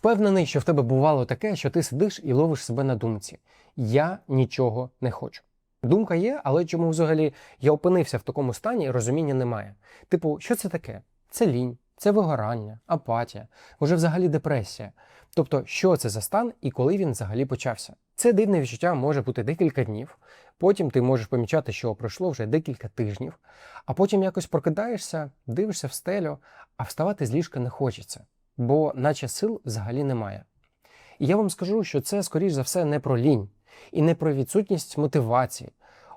Впевнений, що в тебе бувало таке, що ти сидиш і ловиш себе на думці. Я нічого не хочу. Думка є, але чому взагалі я опинився в такому стані розуміння немає. Типу, що це таке? Це лінь, це вигорання, апатія, може взагалі депресія. Тобто, що це за стан і коли він взагалі почався? Це дивне відчуття може бути декілька днів, потім ти можеш помічати, що пройшло вже декілька тижнів, а потім якось прокидаєшся, дивишся в стелю, а вставати з ліжка не хочеться, бо наче сил взагалі немає. І я вам скажу, що це, скоріш за все, не про лінь і не про відсутність мотивації.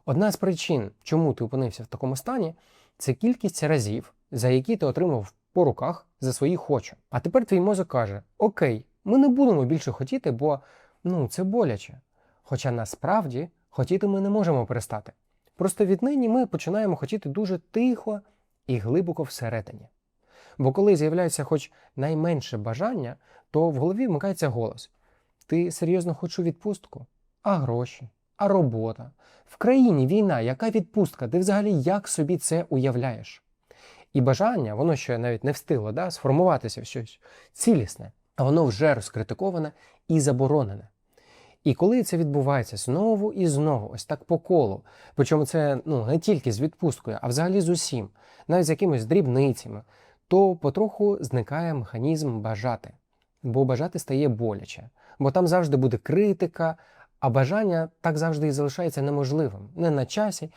Одна з причин, чому ти опинився в такому стані, це кількість разів, за які ти отримав по руках за свої хочу. А тепер твій мозок каже: Окей, ми не будемо більше хотіти, бо ну це боляче. Хоча насправді хотіти ми не можемо перестати. Просто віднині ми починаємо хотіти дуже тихо і глибоко всередині. Бо коли з'являється хоч найменше бажання, то в голові вмикається голос: Ти серйозно хочеш відпустку? А гроші? А робота? В країні війна, яка відпустка? Ти взагалі як собі це уявляєш? І бажання, воно ще навіть не встигло да, сформуватися в щось цілісне, а воно вже розкритиковане і заборонене. І коли це відбувається знову і знову, ось так по колу, причому це ну, не тільки з відпусткою, а взагалі з усім, навіть з якимись дрібницями, то потроху зникає механізм бажати. Бо бажати стає боляче, бо там завжди буде критика, а бажання так завжди і залишається неможливим, не на часі.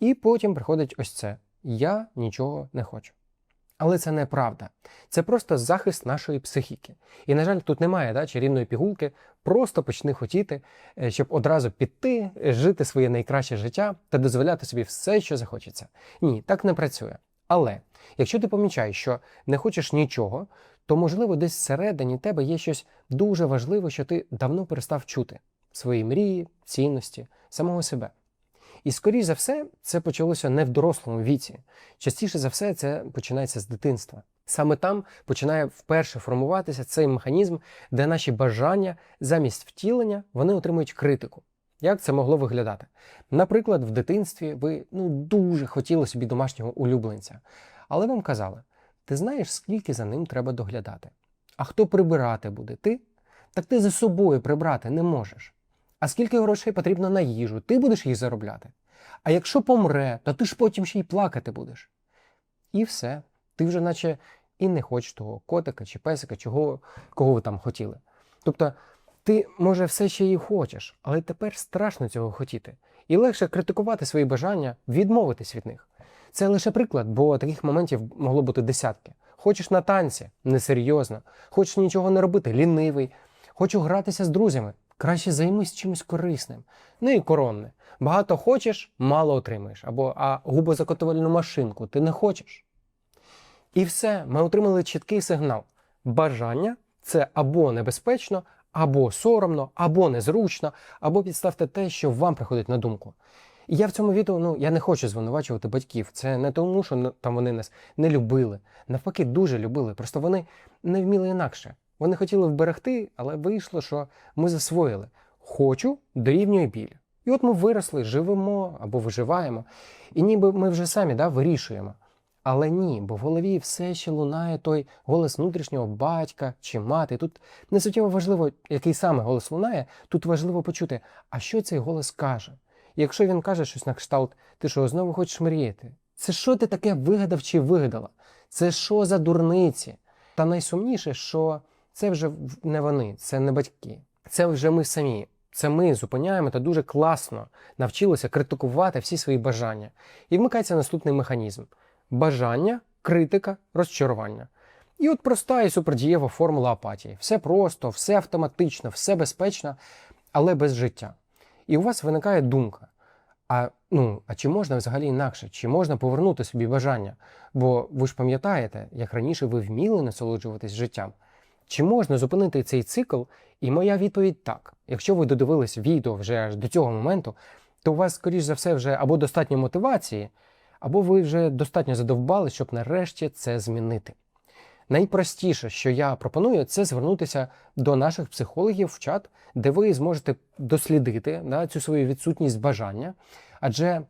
І потім приходить ось це: я нічого не хочу. Але це неправда. Це просто захист нашої психіки. І, на жаль, тут немає да, чарівної пігулки, просто почни хотіти, е, щоб одразу піти, жити своє найкраще життя та дозволяти собі все, що захочеться. Ні, так не працює. Але якщо ти помічаєш, що не хочеш нічого, то можливо десь всередині тебе є щось дуже важливе, що ти давно перестав чути свої мрії, цінності, самого себе. І, скоріш за все, це почалося не в дорослому віці. Частіше за все, це починається з дитинства. Саме там починає вперше формуватися цей механізм, де наші бажання замість втілення вони отримують критику. Як це могло виглядати? Наприклад, в дитинстві ви ну, дуже хотіли собі домашнього улюбленця, але вам казали, ти знаєш, скільки за ним треба доглядати. А хто прибирати буде? Ти? Так ти за собою прибрати не можеш. А скільки грошей потрібно на їжу, ти будеш їх заробляти. А якщо помре, то ти ж потім ще й плакати будеш. І все. Ти вже наче і не хочеш того котика чи песика, чого, кого ви там хотіли. Тобто, ти, може, все ще і хочеш, але тепер страшно цього хотіти. І легше критикувати свої бажання, відмовитись від них. Це лише приклад, бо таких моментів могло бути десятки. Хочеш на танці несерйозно, хочеш нічого не робити, лінивий, хочу гратися з друзями, краще займись чимось корисним. Ну і коронне. Багато хочеш, мало отримаєш. Або а губозакотувальну машинку ти не хочеш. І все, ми отримали чіткий сигнал. Бажання це або небезпечно, або соромно, або незручно, або підставте те, що вам приходить на думку. І я в цьому відео ну, я не хочу звинувачувати батьків. Це не тому, що там вони нас не любили. Навпаки, дуже любили. Просто вони не вміли інакше. Вони хотіли вберегти, але вийшло, що ми засвоїли. Хочу дорівнює біль. І от ми виросли, живемо або виживаємо. І ніби ми вже самі да, вирішуємо. Але ні, бо в голові все ще лунає той голос внутрішнього батька чи мати. Тут не суттєво важливо, який саме голос лунає, тут важливо почути, а що цей голос каже. Якщо він каже щось на кшталт, ти що, знову хочеш мріяти? Це що ти таке вигадав чи вигадала? Це що за дурниці? Та найсумніше, що це вже не вони, це не батьки, це вже ми самі. Це ми зупиняємо та дуже класно навчилися критикувати всі свої бажання. І вмикається наступний механізм: бажання, критика, розчарування. І от проста і супердієва формула апатії. Все просто, все автоматично, все безпечно, але без життя. І у вас виникає думка: а ну, а чи можна взагалі інакше? Чи можна повернути собі бажання? Бо ви ж пам'ятаєте, як раніше ви вміли насолоджуватись життям. Чи можна зупинити цей цикл? І моя відповідь так. Якщо ви додивились відео вже аж до цього моменту, то у вас, скоріш за все, вже або достатньо мотивації, або ви вже достатньо задовбали, щоб нарешті це змінити. Найпростіше, що я пропоную, це звернутися до наших психологів в чат, де ви зможете дослідити да, цю свою відсутність бажання. Адже,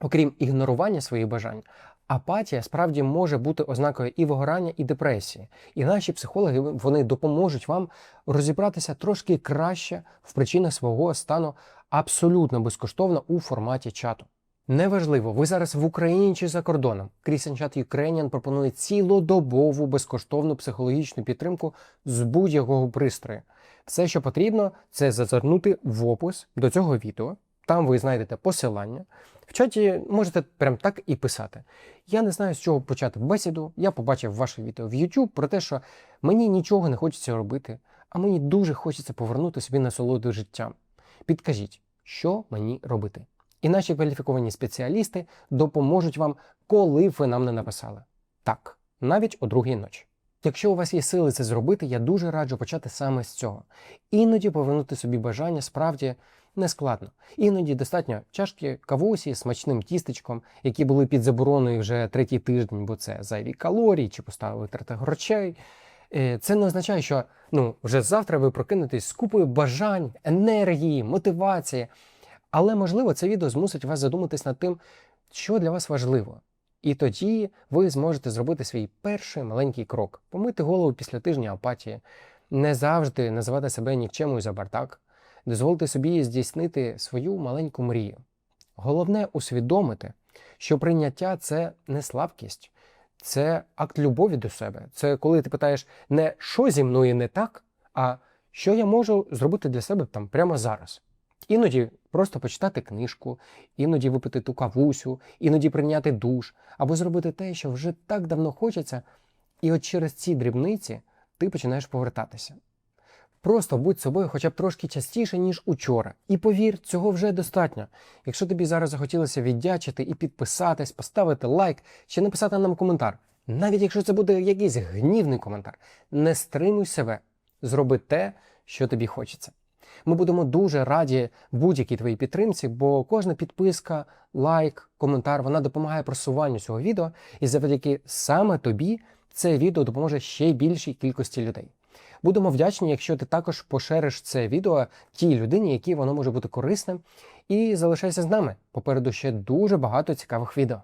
окрім ігнорування своїх бажань, Апатія справді може бути ознакою і вигорання, і депресії. І наші психологи вони допоможуть вам розібратися трошки краще в причинах свого стану абсолютно безкоштовно у форматі чату. Неважливо, ви зараз в Україні чи за кордоном. Chat Ukrainian пропонує цілодобову безкоштовну психологічну підтримку з будь-якого пристрою. Все, що потрібно, це зазирнути в опис до цього відео. Там ви знайдете посилання. В чаті можете прям так і писати. Я не знаю, з чого почати бесіду. Я побачив ваше відео в YouTube про те, що мені нічого не хочеться робити, а мені дуже хочеться повернути собі насолоду життям. Підкажіть, що мені робити? І наші кваліфіковані спеціалісти допоможуть вам, коли ви нам не написали. Так, навіть о другій ночі. Якщо у вас є сили це зробити, я дуже раджу почати саме з цього. Іноді повернути собі бажання справді не складно. Іноді достатньо чашки кавусі з смачним тістечком, які були під забороною вже третій тиждень, бо це зайві калорії чи поставили витрати грошей. Е, Це не означає, що ну, вже завтра ви прокинетесь з купою бажань, енергії, мотивації. Але можливо це відео змусить вас задуматись над тим, що для вас важливо. І тоді ви зможете зробити свій перший маленький крок, помити голову після тижня апатії, не завжди називати себе нікчемою за бардак, дозволити собі здійснити свою маленьку мрію. Головне усвідомити, що прийняття це не слабкість, це акт любові до себе. Це коли ти питаєш не що зі мною не так, а що я можу зробити для себе там прямо зараз. Іноді просто почитати книжку, іноді випити ту кавусю, іноді прийняти душ, або зробити те, що вже так давно хочеться, і от через ці дрібниці ти починаєш повертатися. Просто будь собою хоча б трошки частіше, ніж учора. І повір, цього вже достатньо. Якщо тобі зараз захотілося віддячити і підписатись, поставити лайк чи написати нам коментар, навіть якщо це буде якийсь гнівний коментар, не стримуй себе, зроби те, що тобі хочеться. Ми будемо дуже раді будь-якій твоїй підтримці, бо кожна підписка, лайк, коментар вона допомагає просуванню цього відео, і завдяки саме тобі це відео допоможе ще більшій кількості людей. Будемо вдячні, якщо ти також пошириш це відео тій людині, якій воно може бути корисним. І залишайся з нами. Попереду ще дуже багато цікавих відео.